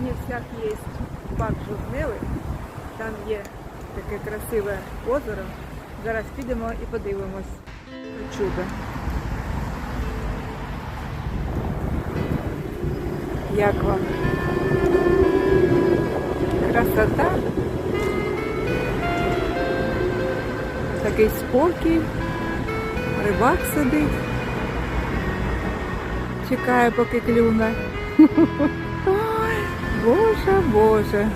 Чернівцях є парк Жовтневий, там є таке красиве озеро. Зараз підемо і подивимось. Чудо. Як вам? Красота. Такий спокій. Рибак сидить. Чекає, поки клюне. Боже, Боже.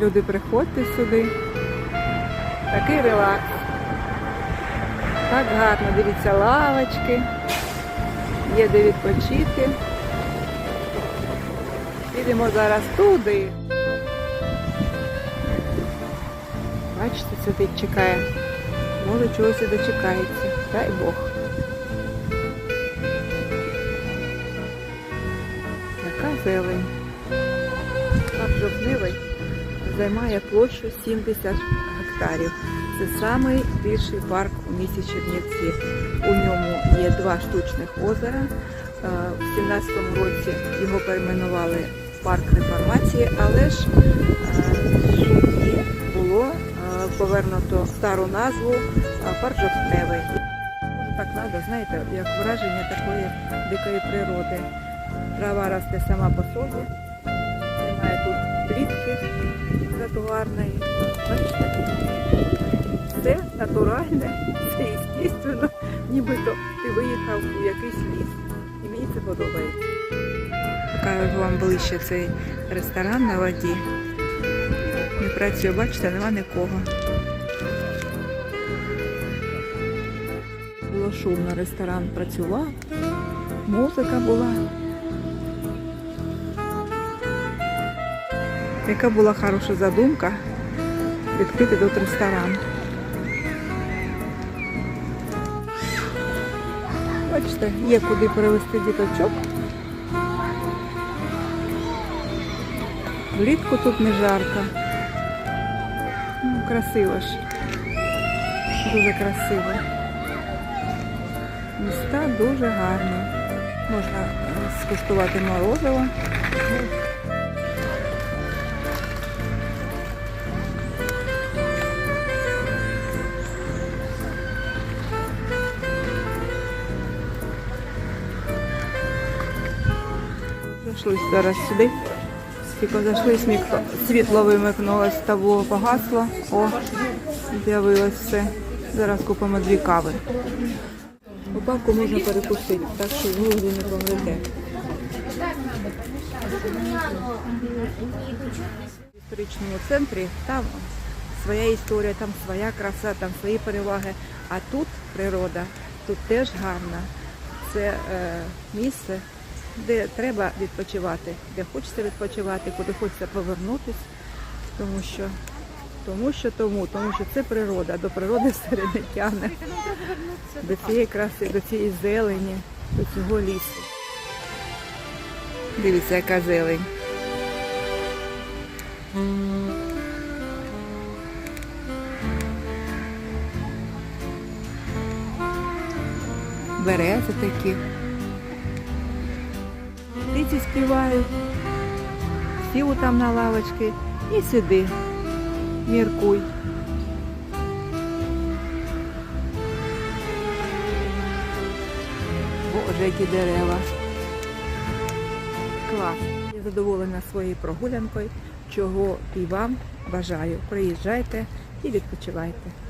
Люди, приходьте сюди. Такий релакс. Так гарно, дивіться, лавочки. Є де відпочити. Підемо зараз туди. Бачите, сидить, чекає. Може чогось і дочекається. Дай Бог. Зелень. Парк жовтневий займає площу 70 гектарів. Це найбільший парк у місті Чернівці. У ньому є два штучних озера. Е, В 17-му році його перейменували парк реформації, але ж е, в було е, повернуто стару назву парк жовтневий. Так треба, знаєте, як враження такої дикої природи. Трава росте сама по собі. Немає тут плітки тротуарної. Бачите? Все натуральне, все естественно, нібито ти виїхав у якийсь ліс. І мені це подобається. Покажу вам ближче цей ресторан на воді. Не працює, бачите, нема нікого. Було шумно, ресторан працював, музика була. Яка була хороша задумка відкрити тут ресторан. Бачите, є куди перевести діточок. Влітку тут не жарко. Ну, красиво ж. Дуже красиво. Міста дуже гарні. Можна скуштувати морозиво. Зайшли зараз сюди. Тільки зайшли, світло вимикнулось, табло погасло. О, з'явилось все. Зараз купимо дві кави. У парку можна перекусити, так що глузду не помрете. В історичному центрі там своя історія, там своя краса, там свої переваги. А тут природа, тут теж гарна. Це е, місце, де треба відпочивати, де хочеться відпочивати, куди хочеться повернутися, тому що, тому що тому, тому що це природа, до природи все не тягне, до цієї краси, до цієї зелені, до цього лісу. Дивіться, яка зелень. Берези такі. Птиці співають, сів там на лавочки і сиди, міркуй. Боже, які дерева. Клас. Я задоволена своєю прогулянкою, чого і вам бажаю. Приїжджайте і відпочивайте.